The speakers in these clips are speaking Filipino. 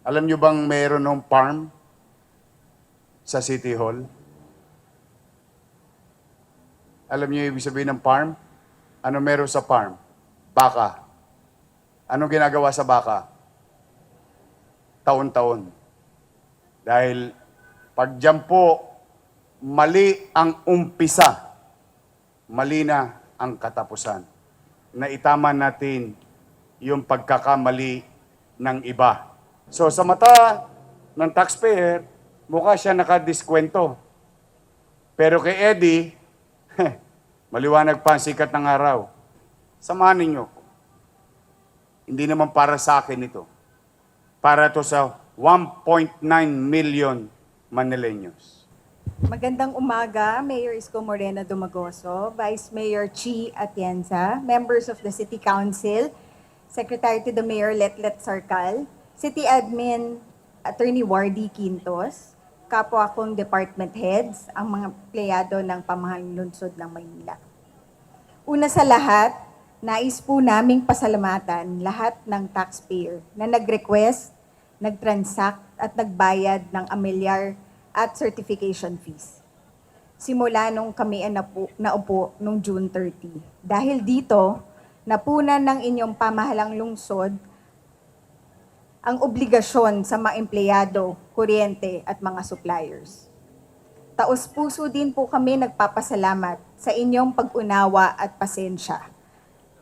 Alam nyo bang mayroon ng farm sa City Hall? Alam yung ibig sabihin ng farm? Ano meron sa farm? Baka. Anong ginagawa sa baka? Taon-taon. Dahil pag dyan po, mali ang umpisa, mali na ang katapusan. Naitaman natin yung pagkakamali ng iba. So sa mata ng taxpayer, mukha siya nakadiskwento. Pero kay Eddie, maliwanag pa ang sikat ng araw. Samahan ninyo. Hindi naman para sa akin ito. Para to sa 1.9 million Manileños. Magandang umaga, Mayor Isko Moreno Dumagoso, Vice Mayor Chi Atienza, members of the City Council, Secretary to the Mayor Letlet Sarkal, City Admin Attorney Wardy Quintos, kapwa kong department heads, ang mga pleyado ng pamahalang lungsod ng Maynila. Una sa lahat, nais po naming pasalamatan lahat ng taxpayer na nag-request, nag-transact at nagbayad ng amilyar at certification fees. Simula nung kami ay napu, naupo nung June 30. Dahil dito, napunan ng inyong pamahalang lungsod ang obligasyon sa mga empleyado, kuryente at mga suppliers. Taos puso din po kami nagpapasalamat sa inyong pag-unawa at pasensya.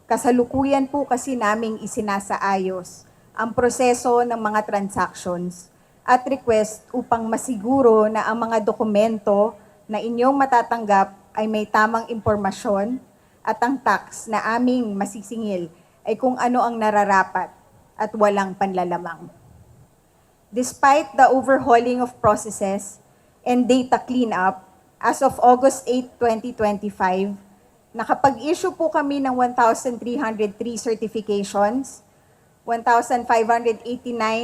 Kasalukuyan po kasi naming isinasaayos ang proseso ng mga transactions at request upang masiguro na ang mga dokumento na inyong matatanggap ay may tamang impormasyon at ang tax na aming masisingil ay kung ano ang nararapat at walang panlalamang. Despite the overhauling of processes and data cleanup, as of August 8, 2025, nakapag-issue po kami ng 1,303 certifications, 1,589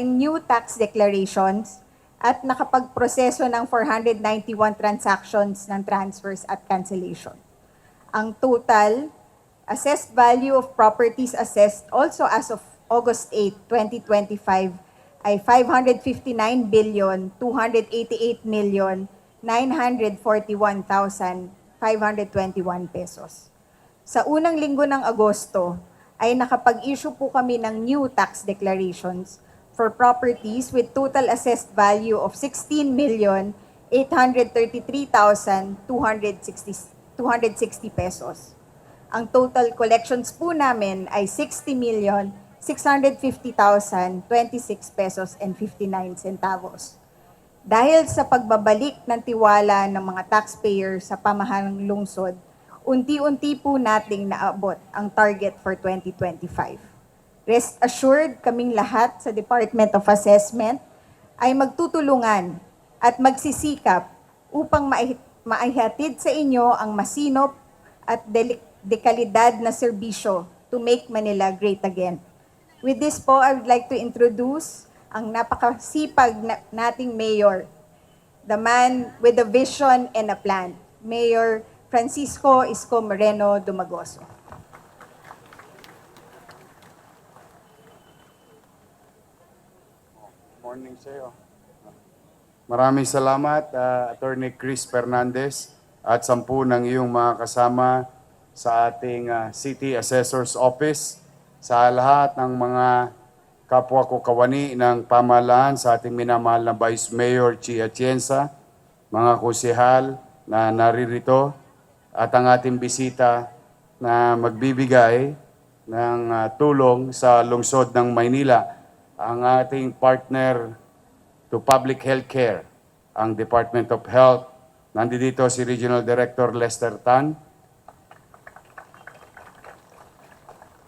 new tax declarations, at nakapagproseso ng 491 transactions ng transfers at cancellation. Ang total assessed value of properties assessed also as of August 8, 2025 ay 559 billion 288 million 941,521 pesos. Sa unang linggo ng Agosto ay nakapag-issue po kami ng new tax declarations for properties with total assessed value of 16 million 833,260 260 pesos. Ang total collections po namin ay 60 million 650,026 pesos and 59 centavos. Dahil sa pagbabalik ng tiwala ng mga taxpayer sa pamahalang lungsod, unti-unti po nating naabot ang target for 2025. Rest assured kaming lahat sa Department of Assessment ay magtutulungan at magsisikap upang mai- maihatid sa inyo ang masinop at dekalidad na serbisyo to make Manila great again. With this po, I would like to introduce ang napakasipag na, nating mayor, the man with a vision and a plan, Mayor Francisco Isko Moreno Dumagoso. Morning sa iyo. Maraming salamat, uh, Attorney Chris Fernandez at sampu ng iyong mga kasama sa ating uh, City Assessor's Office, sa lahat ng mga kapwa ko kawani ng pamahalaan, sa ating minamahal na Vice Mayor Chi Atienza, mga kusihal na naririto, at ang ating bisita na magbibigay ng uh, tulong sa lungsod ng Maynila, ang ating partner to public health care, ang Department of Health. Nandito si Regional Director Lester Tan.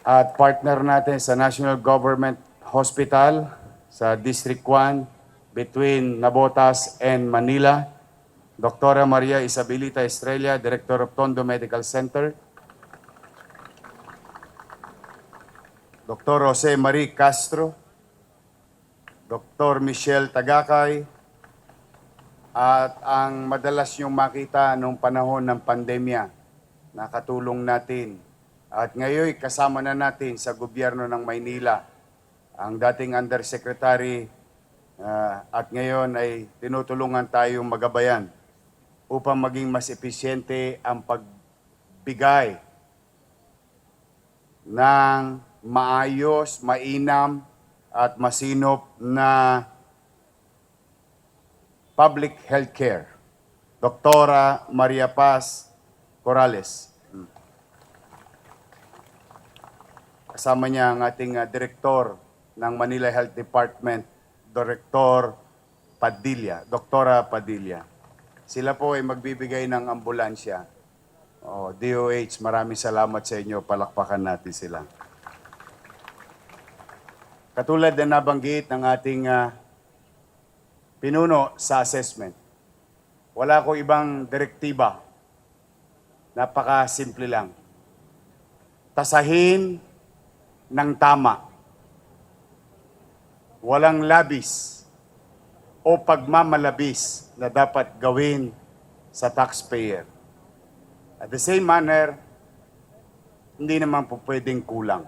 At partner natin sa National Government Hospital sa District 1 between Nabotas and Manila. Dr. Maria Isabelita Estrella, Director of Tondo Medical Center. Dr. Jose Marie Castro, Dr. Michelle Tagakay, at ang madalas niyong makita nung panahon ng pandemya, nakatulong natin. At ngayon kasama na natin sa gobyerno ng Maynila ang dating Undersecretary Ah, at ngayon ay tinutulungan tayong magabayan upang maging mas episyente ang pagbigay ng maayos, mainam at masinop na public health care. Doktora Maria Paz Corrales. Kasama niya ang ating ah, direktor ng Manila Health Department, Direktor Padilla, Doktora Padilla. Sila po ay magbibigay ng ambulansya. Oh, DOH, maraming salamat sa inyo. Palakpakan natin sila. Katulad na nabanggit ng ating ah, pinuno sa assessment, wala ko ibang direktiba. Napaka-simple lang. Tasahin ng tama. Walang labis o pagmamalabis na dapat gawin sa taxpayer. At the same manner, hindi naman po pwedeng kulang.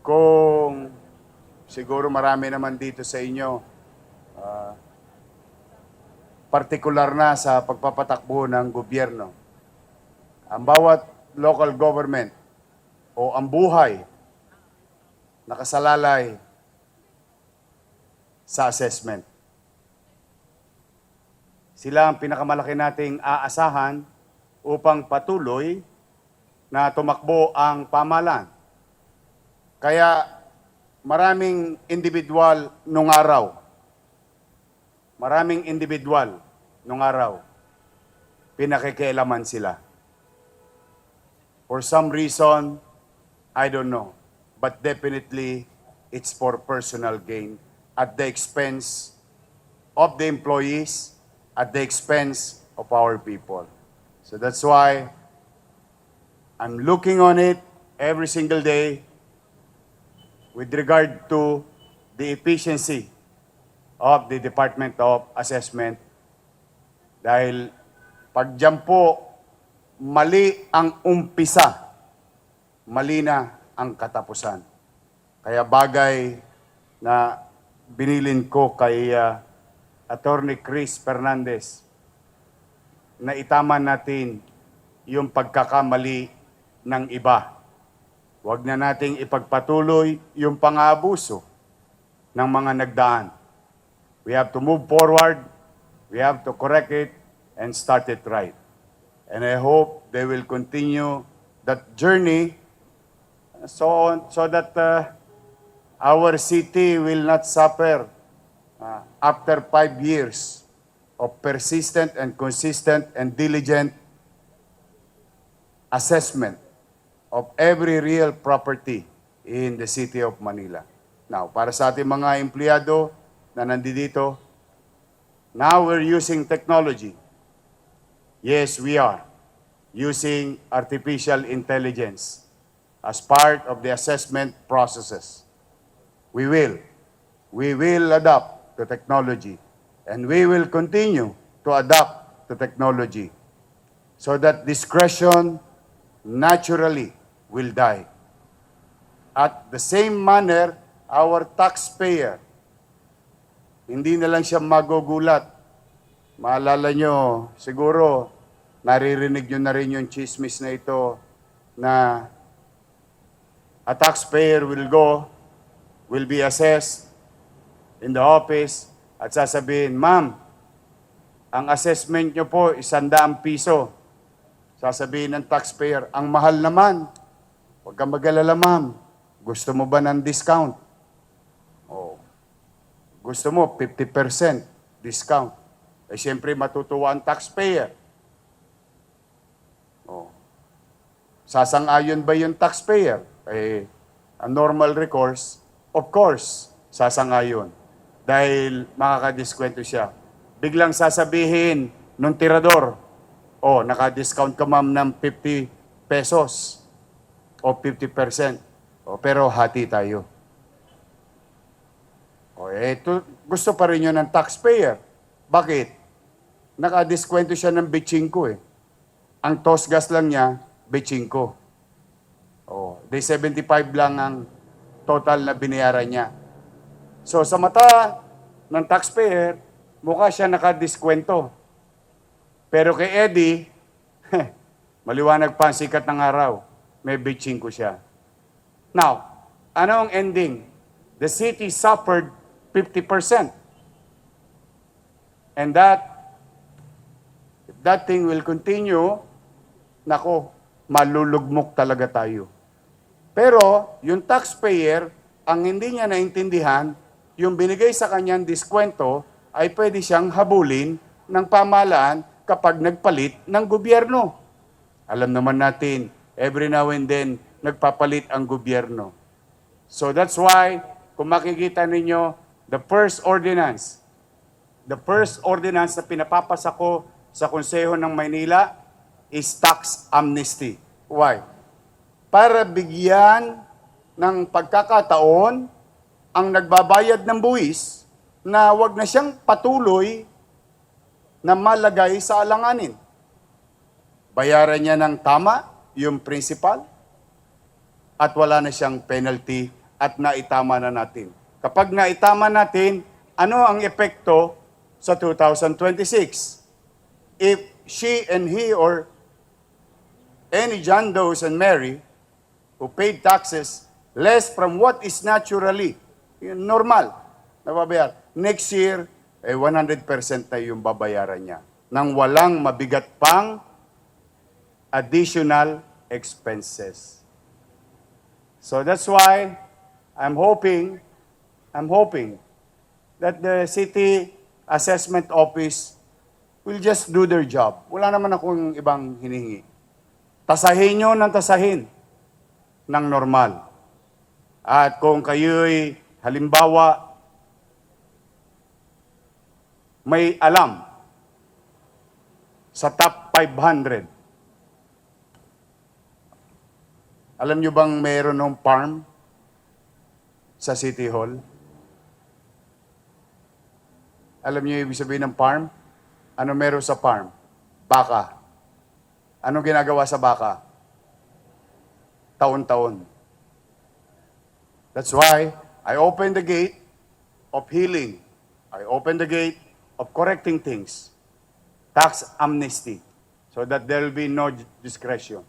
Kung siguro marami naman dito sa inyo, ah, partikular na sa pagpapatakbo ng gobyerno. Ang bawat local government o ang buhay nakasalalay sa assessment. Sila ang pinakamalaki nating aasahan upang patuloy na tumakbo ang pamalan. Kaya maraming individual nung araw, maraming individual nung araw, pinakikialaman sila. For some reason, I don't know, but definitely it's for personal gain. At the expense of the employees, at the expense of our people. So that's why I'm looking on it every single day with regard to the efficiency of the Department of Assessment. Dahil pag dyan po mali ang umpisa, mali na ang katapusan. Kaya bagay na binilin ko kay uh, Attorney Chris Fernandez na itama natin yung pagkakamali ng iba. Huwag na nating ipagpatuloy yung pang-aabuso ng mga nagdaan. We have to move forward, we have to correct it, and start it right. And I hope they will continue that journey so, so that uh, our city will not suffer uh, after five years of persistent and consistent and diligent assessment of every real property in the city of Manila. Now, para sa ating mga empleyado na nandito, now we're using technology. Yes, we are using artificial intelligence as part of the assessment processes. We will. We will adapt to technology and we will continue to adapt to technology so that discretion naturally will die. At the same manner, our taxpayer, hindi na lang siya magugulat. Maalala nyo, siguro, naririnig nyo na rin yung chismis na ito na a taxpayer will go, will be assessed in the office at sasabihin, Ma'am, ang assessment nyo po, isandaang piso. Sasabihin ng taxpayer, ang mahal naman. Huwag kang mag-alala, ma'am. Gusto mo ba ng discount? Oh. Gusto mo 50% discount. Eh, siyempre, matutuwa ang taxpayer. Oh. Sasang-ayon ba yung taxpayer? Okay. Ang normal recourse, of course, sasanga sasangayon. Dahil makakadiskwento siya. Biglang sasabihin nung tirador, oh, naka-discount ka ma'am ng 50 pesos o 50%. O, pero hati tayo. Oh, eh, o, eto, gusto pa rin yun ng taxpayer. Bakit? Nakadiskwento siya ng B5 eh. Ang tos gas lang niya, B5. Oh, day 75 lang ang total na binayaran niya. So sa mata ng taxpayer, mukha siya nakadiskwento. Pero kay Eddie, heh, maliwanag pa ang sikat ng araw. May bitching ko siya. Now, ano ang ending? The city suffered 50%. And that, if that thing will continue, nako, malulugmok talaga tayo. Pero, yung taxpayer, ang hindi niya naintindihan, yung binigay sa kanyang diskwento, ay pwede siyang habulin ng pamahalaan kapag nagpalit ng gobyerno. Alam naman natin, every now and then, nagpapalit ang gobyerno. So that's why, kung makikita ninyo, the first ordinance, the first ordinance na pinapapasa ko sa Konseho ng Maynila is tax amnesty. Why? Para bigyan ng pagkakataon ang nagbabayad ng buwis na wag na siyang patuloy na malagay sa alanganin. Bayaran niya ng tama yung principal at wala na siyang penalty at naitama na natin. Kapag naitama natin, ano ang epekto sa 2026? If she and he or any John Does and Mary who paid taxes less from what is naturally normal na next year, eh, 100% na yung babayaran niya nang walang mabigat pang additional expenses. So that's why I'm hoping, I'm hoping that the city assessment office will just do their job. Wala naman akong ibang hinihingi. Tasahin nyo ng tasahin ng normal. At kung kayo'y halimbawa may alam sa top 500, alam nyo bang mayroon ng farm sa City Hall? Alam niyo ibig sabihin ng farm? Ano meron sa farm? Baka. Anong ginagawa sa baka? Taon-taon. That's why I open the gate of healing. I open the gate of correcting things. Tax amnesty. So that there will be no discretion.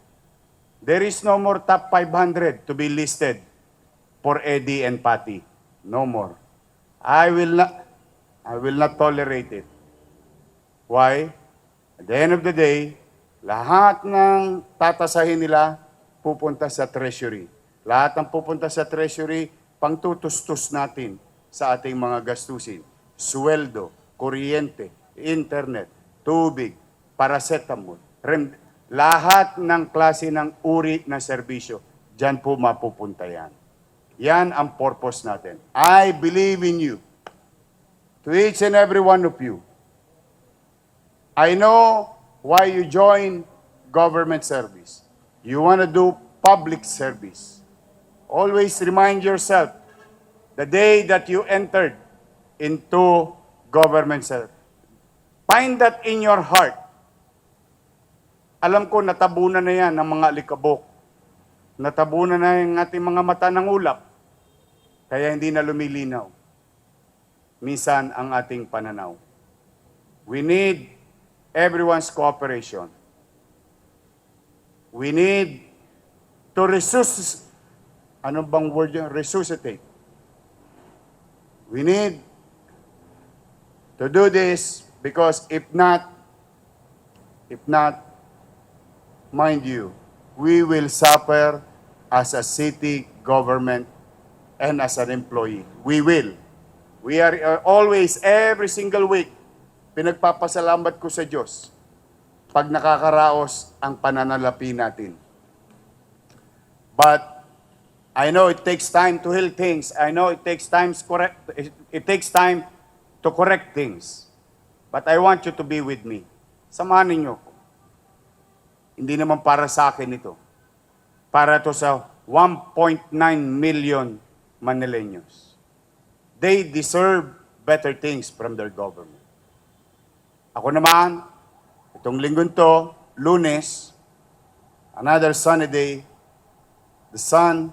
There is no more top 500 to be listed for Eddie and Patty. No more. I will not I will not tolerate it. Why? At the end of the day, lahat ng tatasahin nila pupunta sa treasury. Lahat ng pupunta sa treasury, pangtutustos natin sa ating mga gastusin. Sweldo, kuryente, internet, tubig, paracetamol, rem- lahat ng klase ng uri ng serbisyo, dyan po mapupunta yan. Yan ang purpose natin. I believe in you. To each and every one of you. I know why you join government service. You want to do public service. Always remind yourself the day that you entered into government service. Find that in your heart. Alam ko, natabunan na yan ng mga alikabok. Natabunan na yung ating mga mata ng ulap. Kaya hindi na lumilinaw. Minsan ang ating pananaw. We need everyone's cooperation. We need to resuscitate. Ano bang word yun? Resuscitate. We need to do this because if not, if not, mind you, we will suffer as a city government and as an employee. We will. We are uh, always, every single week, pinagpapasalamat ko sa Diyos pag nakakaraos ang pananalapi natin. But I know it takes time to heal things. I know it takes time correct it, it takes time to correct things. But I want you to be with me. Samahan ninyo ko. Hindi naman para sa akin ito. Para to sa 1.9 million Manileños. They deserve better things from their government. Ako naman, itong linggo to, lunes, another sunny day, the sun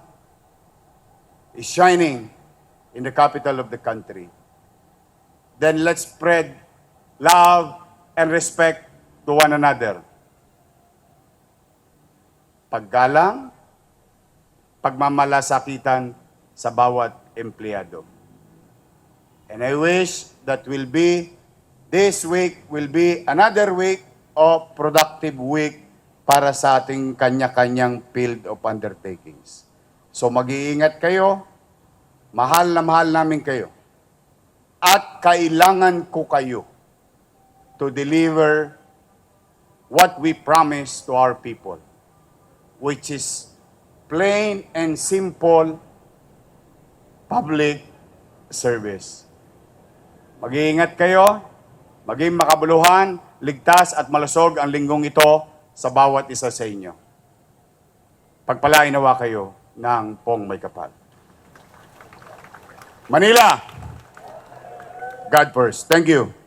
is shining in the capital of the country, then let's spread love and respect to one another. Paggalang, pagmamalasakitan sa bawat empleyado. And I wish that will be, this week will be another week of productive week para sa ating kanya-kanyang field of undertakings. So mag-iingat kayo, mahal na mahal namin kayo, at kailangan ko kayo to deliver what we promise to our people, which is plain and simple public service. Mag-iingat kayo, maging makabuluhan, ligtas at malusog ang linggong ito sa bawat isa sa inyo. Pagpalain nawa kayo ng pong may kapal. Manila, God first. Thank you.